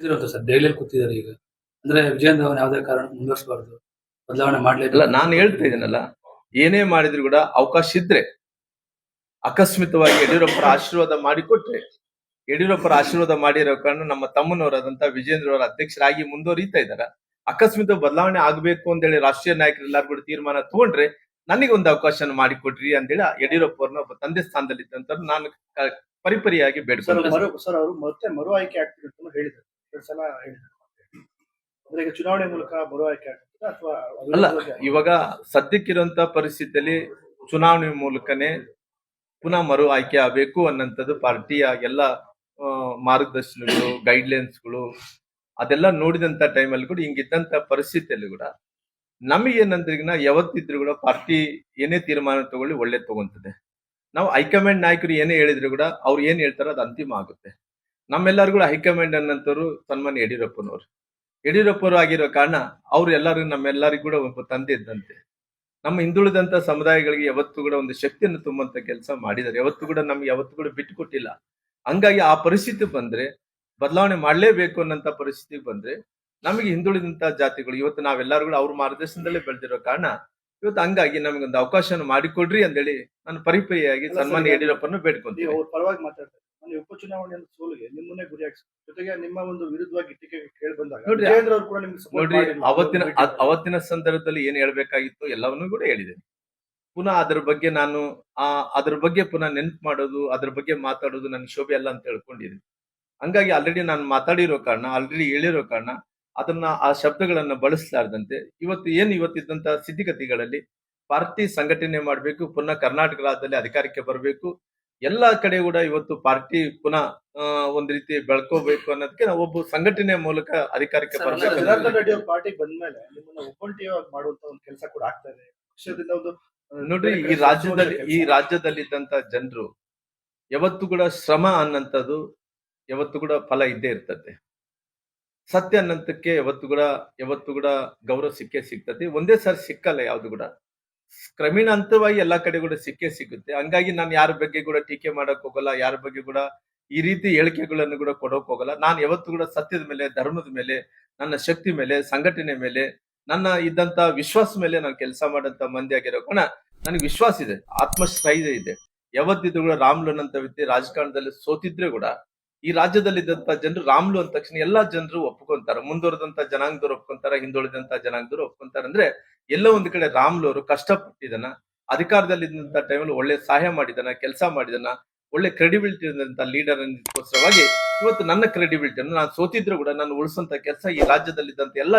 ಇದಿರೋದು sir ದೆಹಲಿಯಲ್ಲಿ ಕೂತಿದ್ದಾರೆ ಈಗ. ಅಂದ್ರೆ ವಿಜಯೇಂದ್ರ ಅವನ್ ಯಾವುದೇ ಕಾರಣ ಮುಂದುವರಿಸಬಾರ್ದು. ಬದಲಾವಣೆ ಅಲ್ಲ ಮಾಡ್ಲೇಬೇಕು ನಾನು ಹೇಳ್ತಾ ಇದ್ದೀನಲ್ಲ ಏನೇ ಮಾಡಿದ್ರು ಕೂಡ ಅವಕಾಶ ಇದ್ರೆ ಅಕಸ್ಮಿತವಾಗಿ ಯಡಿಯೂರಪ್ಪರ ಆಶೀರ್ವಾದ ಮಾಡಿಕೊಟ್ರೆ ಯಡಿಯೂರಪ್ಪರ ಆಶೀರ್ವಾದ ಮಾಡಿರೋ ಕಾರಣ ನಮ್ಮ ತಮ್ಮನವರಾದಂತ ವಿಜೇಂದ್ರ ಅವರ ಅಧ್ಯಕ್ಷರಾಗಿ ಮುಂದುವರಿತಾ ಇದ್ದಾರೆ. ಅಕಸ್ಮಿತ ಬದಲಾವಣೆ ಆಗ್ಬೇಕು ಅಂತೇಳಿ ರಾಷ್ಟ್ರೀಯ ನಾಯಕರು ಎಲ್ಲಾರು ಕೂಡ ತೀರ್ಮಾನ ತಗೊಂಡ್ರೆ ನನಗೆ ಒಂದು ಅವಕಾಶ ಮಾಡಿಕೊಡ್ರಿ ಅಂತೇಳಿ ಯಡಿಯೂರಪ್ಪ ಅವ್ರನ್ನ ಒಬ್ಬ ತಂದೆ ಸ್ಥಾನದಲ್ಲಿ ಇದ್ದಂತ ನಾನು ಕ- ಪರಿಪರಿಯಾಗಿ ಸರ್ ಬೇಡ್ಕೊಂಡೆ ಮರು ಸರ್ ಅವರು ಮತ್ತೆ ಮರು ಆಯ್ಕೆ ಆಗ್ತೀವಿ ಅಂತ ಹೇಳಿದ್ರು ಎರಡು ಸಲ ಹೇಳಿದ್ರು ಅಂದ್ರೆ ಈಗ ಚುನಾವಣೆ ಮೂಲಕ ಬರುವ ಆಯ್ಕೆ ಅಥವಾ ಅಲ್ಲ ಇವಾಗ ಸದ್ಯಕ್ಕಿರುವಂತ ಪರಿಸ್ಥಿತಿಯಲ್ಲಿ ಚುನಾವಣೆ ಮೂಲಕನೇ ಪುನಃ ಮರು ಆಯ್ಕೆ ಆಗಬೇಕು ಅನ್ನಂಥದ್ದು ಪಾರ್ಟಿಯ ಎಲ್ಲ ಮಾರ್ಗದರ್ಶನಗಳು ಗೈಡ್ಲೈನ್ಸ್ಗಳು ಅದೆಲ್ಲ ನೋಡಿದಂತ ಟೈಮಲ್ಲಿ ಕೂಡ ಹಿಂಗಿದ್ದಂತ ಪರಿಸ್ಥಿತಿಯಲ್ಲಿ ಕೂಡ ನಮಗೇನಂದ್ರೆ ಈಗ ನಾ ಯಾವತ್ತಿದ್ರು ಕೂಡ ಪಾರ್ಟಿ ಏನೇ ತೀರ್ಮಾನ ತಗೊಳ್ಳಿ ಒಳ್ಳೆ ತಗೊಂತದೆ ನಾವು ಹೈಕಮಾಂಡ್ ನಾಯಕರು ಏನೇ ಹೇಳಿದ್ರು ಕೂಡ ಅವ್ರು ಏನ್ ಹೇಳ್ತಾರೋ ಅದು ಅಂತಿಮ ಆಗುತ್ತೆ. ನಮ್ಮೆಲ್ಲರಿಗೂ ಹೈಕಮಾಂಡ್ ಅನ್ನಂತವ್ರು ಸನ್ಮಾನ್ಯ ಯಡಿಯೂರಪ್ಪನವ್ರು. ಯಡಿಯೂರಪ್ಪರು ಆಗಿರೋ ಕಾರಣ ಅವ್ರು ಎಲ್ಲರೂ ನಮ್ಮೆಲ್ಲರಿಗೂ ಕೂಡ ಒಬ್ಬ ತಂದೆ ಇದ್ದಂತೆ. ನಮ್ಮ ಹಿಂದುಳಿದಂತ ಸಮುದಾಯಗಳಿಗೆ ಯಾವತ್ತೂ ಕೂಡ ಒಂದು ಶಕ್ತಿಯನ್ನು ತುಂಬಂತ ಕೆಲಸ ಮಾಡಿದ್ದಾರೆ. ಯಾವತ್ತೂ ಕೂಡ ನಮ್ಗೆ ಯಾವತ್ತೂ ಕೂಡ ಬಿಟ್ಟು ಕೊಟ್ಟಿಲ್ಲ. ಹಂಗಾಗಿ ಆ ಪರಿಸ್ಥಿತಿ ಬಂದ್ರೆ ಬದಲಾವಣೆ ಮಾಡಲೇಬೇಕು ಅನ್ನಂತ ಪರಿಸ್ಥಿತಿ ಬಂದ್ರೆ ನಮಗೆ ಹಿಂದುಳಿದಂತ ಜಾತಿಗಳು ಇವತ್ತು ನಾವೆಲ್ಲರೂ ಕೂಡ ಅವ್ರ ಮಾರ್ಗದರ್ಶನದಲ್ಲೇ ಬೆಳೆದಿರೋ ಕಾರಣ ಇವತ್ತು ಹಂಗಾಗಿ ನಮಗೊಂದು ಅವಕಾಶನ ಮಾಡಿಕೊಡ್ರಿ ಅಂತೇಳಿ ನಾನು ಪರಿಪರಿಯಾಗಿ ಯಡಿಯೂರಪ್ಪನ ಸನ್ಮಾನ್ಯ ಅವ್ರ ಪರವಾಗಿ ನೀವು ಬೇಡ್ಕೊಂತೀವಿ ಅವ್ರ ಪರವಾಗಿ ಮಾತಾಡ್ತಾರೆ ನಾನು ಉಪಚುನಾವಣೆ ಸೋಲಿಗೆ ನಿಮ್ಮನ್ನೇ ಗುರಿಯಾಗಿಸಿ ಜೊತೆಗೆ ನಿಮ್ಮ ಒಂದು ವಿರುದ್ಧವಾಗಿ ಟೀಕೆ ಕೇಳಿ ಬಂದಾಗ ನೋಡ್ರಿ, ಅವರು ಕೂಡ ನಿಮ್ಗೆ support ನೋಡ್ರಿ ಮಾಡಿಲ್ಲ. ಅವತ್ತಿನ ಅವತ್ತಿನ ಸಂದರ್ಭದಲ್ಲಿ ಏನ್ ಹೇಳ್ಬೇಕಾಗಿತ್ತು ಎಲ್ಲವನ್ನೂ ಕೂಡ ಹೇಳಿದ್ದೇನೆ. ಪುನಃ ಅದ್ರ ಬಗ್ಗೆ ನಾನು ಆ ಅದ್ರ ಬಗ್ಗೆ ಪುನಃ ನೆನ್ಪು ಮಾಡೋದು ಅದ್ರ ಬಗ್ಗೆ ಮಾತಾಡೋದು ನನ್ನ ಶೋಭೆ ಅಲ್ಲ ಅಂತ ಹೇಳ್ಕೊಂಡಿದ್ದೀನಿ. ಹಂಗಾಗಿ ಆಲ್ರೆಡಿ ನಾನು ಮಾತಾಡಿರೋ ಕಾರಣ ಆಲ್ರೆಡಿ ಹೇಳಿರೋ ಕಾರಣ ಅದನ್ನ ಆ ಶಬ್ದಗಳನ್ನ ಬಳಸಲಾರ್ದಂತೆ ಇವತ್ತು ಏನ್ ಇವತ್ತಿದ್ದಂತ ಸ್ಥಿತಿಗತಿಗಳಲ್ಲಿ ಪಾರ್ಟಿ ಸಂಘಟನೆ ಮಾಡಬೇಕು ಪುನಃ ಕರ್ನಾಟಕ ರಾಜ್ಯದಲ್ಲಿ ಅಧಿಕಾರಕ್ಕೆ ಬರಬೇಕು ಎಲ್ಲಾ ಕಡೆ ಕೂಡ ಇವತ್ತು ಪಾರ್ಟಿ ಪುನಃ ಒಂದ್ ರೀತಿ ಬೆಳ್ಕೋಬೇಕು ಅನ್ನೋದಕ್ಕೆ ನಾವು ಒಬ್ಬ ಸಂಘಟನೆ ಮೂಲಕ ಅಧಿಕಾರಕ್ಕೆ ಬರಬೇಕು ಪಾರ್ಟಿಗೆ ಬಂದ್ಮೇಲೆ ನಿಮ್ಮನ್ನ ಒಬ್ಬಂಟಿಯಾಗಿ ಮಾಡುವಂತ ಒಂದು ಕೆಲಸ ಕೂಡ ಆಗ್ತಾ ಇದೆ. ಪಕ್ಷದಿಂದ ಒಂದು ಆ, ನೋಡ್ರಿ ಈ ರಾಜ್ಯದಲ್ಲಿ ಈ ರಾಜ್ಯದಲ್ಲಿ ಇದ್ದಂತ ಜನರು ಯಾವತ್ತು ಕೂಡ ಶ್ರಮ ಅನ್ನಂತದ್ದು ಯಾವತ್ತು ಕೂಡ ಫಲ ಇದ್ದೇ ಇರ್ತದೆ. ಸತ್ಯ ಅನ್ನಂತಕ್ಕೆ ಯಾವತ್ತು ಕೂಡ ಯಾವತ್ತು ಕೂಡ ಗೌರವ ಸಿಕ್ಕೇ ಸಿಗ್ತದೆ. ಒಂದೇ ಸಾರಿ ಸಿಕ್ಕಲ್ಲ ಯಾವ್ದು ಕೂಡ. ಕ್ರಮೇಣ ಹಂತವಾಗಿ ಎಲ್ಲಾ ಕಡೆ ಕೂಡ ಸಿಕ್ಕೇ ಸಿಗುತ್ತೆ. ಹಂಗಾಗಿ ನಾನು ಯಾರ ಬಗ್ಗೆ ಕೂಡ ಟೀಕೆ ಮಾಡಕ್ ಹೋಗಲ್ಲ, ಯಾರ ಬಗ್ಗೆ ಕೂಡ ಈ ರೀತಿ ಹೇಳಿಕೆಗಳನ್ನು ಕೂಡ ಕೊಡೋಕ್ ಹೋಗಲ್ಲ. ನಾನು ಯಾವತ್ತು ಕೂಡ ಸತ್ಯದ ಮೇಲೆ, ಧರ್ಮದ ಮೇಲೆ, ನನ್ನ ಶಕ್ತಿ ಮೇಲೆ, ಸಂಘಟನೆ ಮೇಲೆ, ನನ್ನ ಇದ್ದಂತ ವಿಶ್ವಾಸ ಮೇಲೆ ನಾನು ಕೆಲಸ ಮಾಡಂತ ಮಂದಿ ಆಗಿರೋ ಕಾರಣ ನನಗೆ ವಿಶ್ವಾಸ ಇದೆ, ಆತ್ಮಸ್ಥೈರ್ಯ ಇದೆ. ಯಾವತ್ತಿದ್ರು ಕೂಡ ರಾಮ್ಲು ಅನ್ನಂತ ವ್ಯಕ್ತಿ ರಾಜಕಾರಣದಲ್ಲಿ ಸೋತಿದ್ರೆ ಕೂಡ ಈ ರಾಜ್ಯದಲ್ಲಿ ಇದ್ದಂತ ಜನರು ರಾಮ್ಲು ಅಂದ ತಕ್ಷಣ ಎಲ್ಲಾ ಜನರು ಒಪ್ಕೊಂತಾರ. ಮುಂದುವರೆದಂತ ಜನಾಂಗದವ್ರು ಒಪ್ಕೊಂತಾರ, ಹಿಂದುಳಿದಂತ ಜನಾಂಗದವ್ರು ಒಪ್ಕೊಂತಾರ. ಅಂದ್ರೆ ಎಲ್ಲೋ ಒಂದು ಕಡೆ ರಾಮ್ಲೋರು ಕಷ್ಟಪಟ್ಟಿದನ ಅಧಿಕಾರದಲ್ಲಿ ಇದ್ದಂತ ಟೈಮಲ್ಲಿ ಒಳ್ಳೆ ಸಹಾಯ ಮಾಡಿದನ, ಕೆಲಸ ಮಾಡಿದನ, ಒಳ್ಳೆ ಕ್ರೆಡಿಬಿಲಿಟಿ ಇದ್ದಂಥ ಲೀಡರ್ ಅನ್ನೋದಕ್ಕೋಸ್ಕರವಾಗಿ ಇವತ್ತು ನನ್ನ ಕ್ರೆಡಿಬಿಲಿಟಿಯನ್ನು ನಾನು ಸೋತಿದ್ರು ಕೂಡ ನಾನು ಉಳಿಸಂತ ಕೆಲಸ ಈ ರಾಜ್ಯದಲ್ಲಿದ್ದಂಥ ಎಲ್ಲ